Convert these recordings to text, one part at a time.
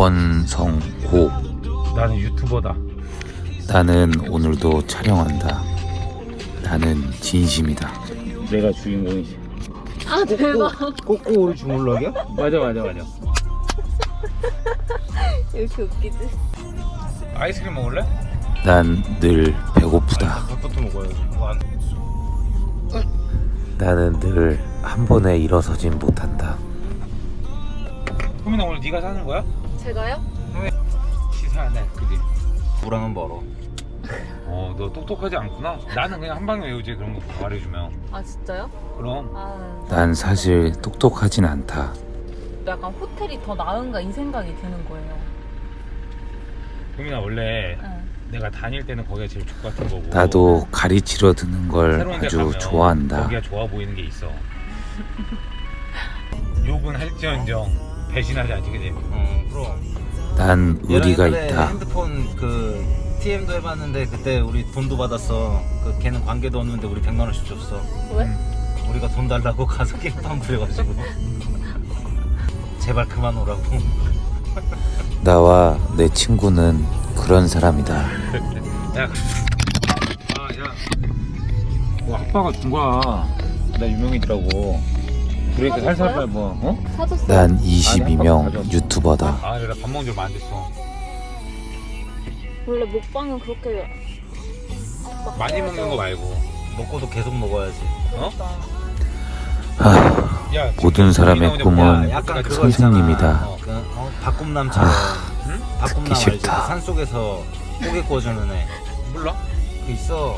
원성호 나는 유튜버다. 나는 오늘도 촬영한다 나는 진심이다 내가 주인공이지. 아 대박 꼬꼬 우리 주물럭이야? 맞아 맞아 맞아. 이렇게 웃기지 아이스크림 먹을래? 난 늘 배고프다 밥부터 먹어야지. 와, 나는 늘 한 번에 일어서진 못한다 호민아 오늘 네가 사는 거야? 제가요? 시사하네, 그지? 우랑은 멀어. 어, 너 똑똑하지 않구나. 나는 그냥 한 방에 외우지 그런 거 말해주면. 아 진짜요? 그럼 아 난 사실 똑똑하진 않다 약간 호텔이 더 나은가 이 생각이 드는 거예요 호민아 원래 응. 내가 다닐 때는 거기가 제일 좋 같은 거고. 나도 가리치러 드는 걸 새로운 데 아주 가면 좋아한다 거기가 좋아 보이는 게 있어. 욕은 할지언정 배신하지 않지, 그지? 어, 그럼. 난 의리가 옛날에 있다 핸드폰 그 TM도 해봤는데 그때 우리 돈도 받았어. 그 걔는 관계도 없는데 우리 100만 원씩 줬어. 왜? 우리가 돈 달라고 가서 게임판 부려가지고. 제발 그만 오라고. 나와 내 친구는 그런 사람이다 야, 아, 야. 뭐 아빠가 준 거야. 나 유명해지라고. 브레이크 살살 밟아, 어? 사줬어요? 난 아니, 22명 가져왔어. 유튜버다 아, 내가 밥 먹은 지 얼마 안 됐어. 원래 먹방은 그렇게 막 많이. 먹는 거 말고. 먹고도 계속 먹어야지. 어? 하, 야, 모든 사람의 꿈은 약간 그거 선생님이다. 있잖아. 그, 어, 박꿈남처럼. 응? 박꿈남 듣기 알지? 싫다. 그 산속에서 고개 구워주는 애. 몰라? 그 있어.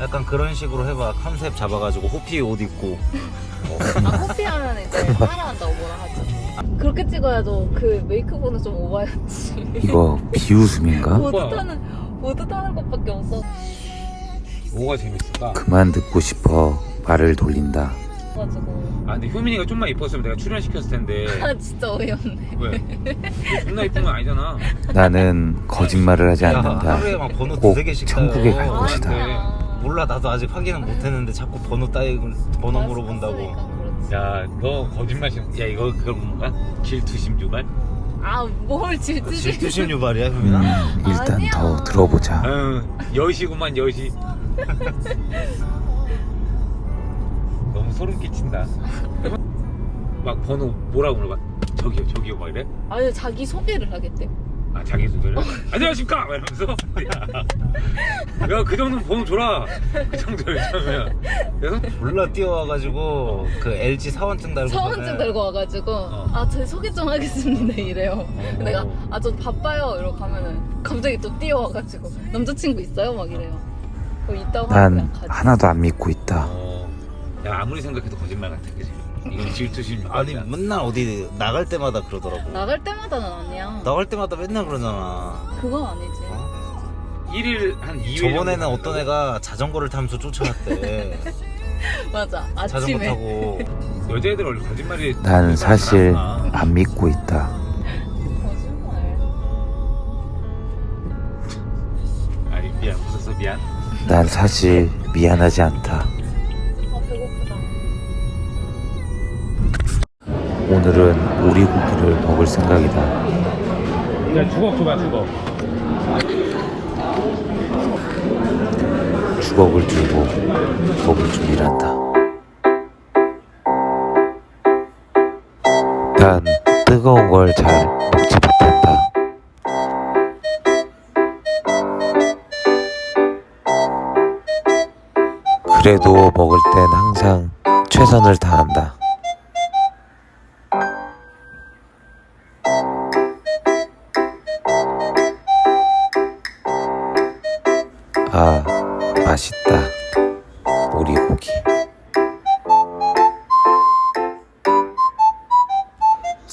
약간 그런 식으로 해봐. 컨셉 잡아가지고 호피 옷 입고. 아 커피 하면 이제 따라한다고 뭐라 하죠 그렇게 찍어야죠 그 메이크업은 좀 오바였지 이거 비웃음인가? 보드 타는 보드 타는 것밖에 없어 뭐가 재밌을까? 그만 듣고 싶어 말을 돌린다 가지고 아, 근데 효민이가 좀만 이뻤으면 내가 출연시켰을 텐데. 아 진짜 어이없네 왜? 너 존나 이쁜 건 아니잖아. 나는 거짓말을 하지 야, 않는다 하루에 막 번호 꼭 두세 개씩 천국에. 갈 것이다. 네. 몰라 나도 아직 확인은 못했는데 자꾸 번호 따이 번호 물어본다고. 그렇지. 야, 너 거짓말 심. 야, 이거 그걸 뭔가? 질투심 유발? 아뭘 질투지 질투심 유발이야 효민아? 음, 일단 아니야. 더 들어보자 응, 여시구만 여시. 너무 소름 끼친다. 막 번호 뭐라고 물어봐. 저기요, 저기요, 막 이래? 아니 자기 소개를 하겠대 아, 자기 소개를? 안녕하십니까? 막 이러면서. 야, 야, 그 정도는 번호 줘라. 그 정도면. 그래서? 몰라 뛰어와가지고 그 LG 사원증 달고 서원증 들고 와가지고 어. 아저 소개 좀 하겠습니다 이래요 근데 내가 아 저 바빠요 이러고 가면은 갑자기 또 뛰어와가지고 남자친구 있어요 막 이래요 그거 있다고 하면 난 그냥 가지 하나도 안 믿고 있다 어, 야, 아무리 생각해도 거짓말 같아, 그지? 이건 질투심 아니. 맨날 어디 나갈 때마다 그러더라고. 나갈 때마다는 아니야 나갈 때마다 맨날 그러잖아. 그건 아니지 어? 1일 한 2일. 저번에는 어떤 애가 자전거를 타면서 쫓아왔대. 맞아 자전거 아침에 타고. 여자애들 원래 거짓말이. 난 사실. 안 믿고 있다 거짓말 아니, 미안, 웃었어, 미안. 난 사실 미안하지 않다 오늘은 오리고기를 먹을 생각이다. 야, 주걱 줘봐, 주걱. 주걱을 들고 먹을 준비를 한다. 난 뜨거운 걸 잘 먹지 못한다. 그래도 먹을 땐 항상 최선을 다한다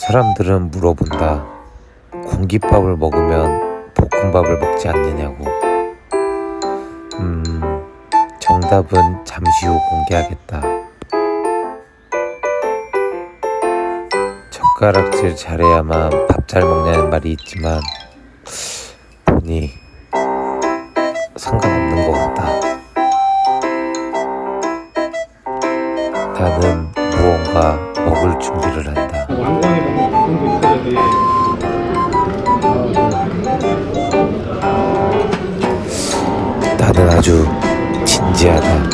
사람들은 물어본다. 공깃밥을 먹으면 볶음밥을 먹지 않느냐고. 음 정답은 잠시 후 공개하겠다. 젓가락질 잘해야만 밥 잘 먹냐는 말이 있지만 보니 상관없는 것 같다. 나는 아주 진지하다.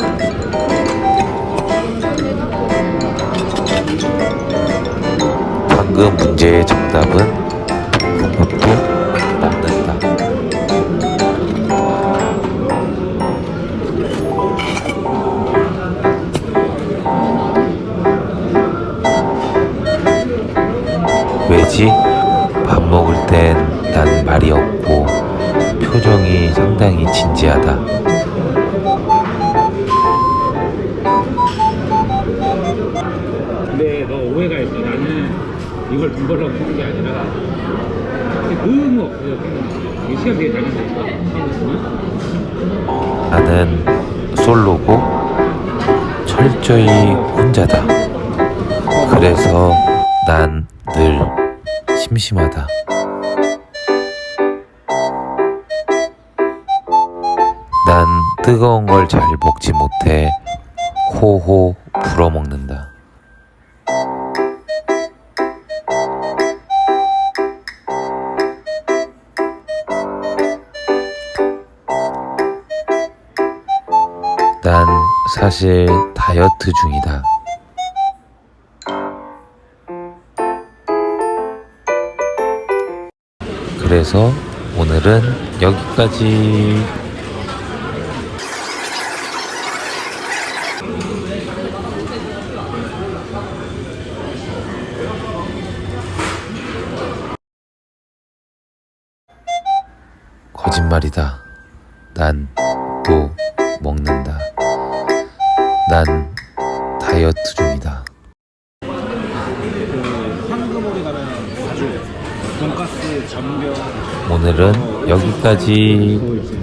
방금 문제의 정답은 국밥도 먹는다. 왜지? 밥 먹을 땐 난 말이 없고 상당히 진지하다. 근데 너 오해가 있어. 나는 이걸 돈 벌려고 하는 게 아니라 너무 없어요. 생각나. 이게 시간 되게 잘. 나는 솔로고 철저히 혼자다. 그래서 난 늘 심심하다. 난 뜨거운 걸 잘 먹지 못해 호호 불어먹는다. 난 사실 다이어트 중이다. 그래서 오늘은 여기까지. 거짓말이다. 난 또 먹는다. 난 다이어트 중이다. 그 오늘은 여기까지.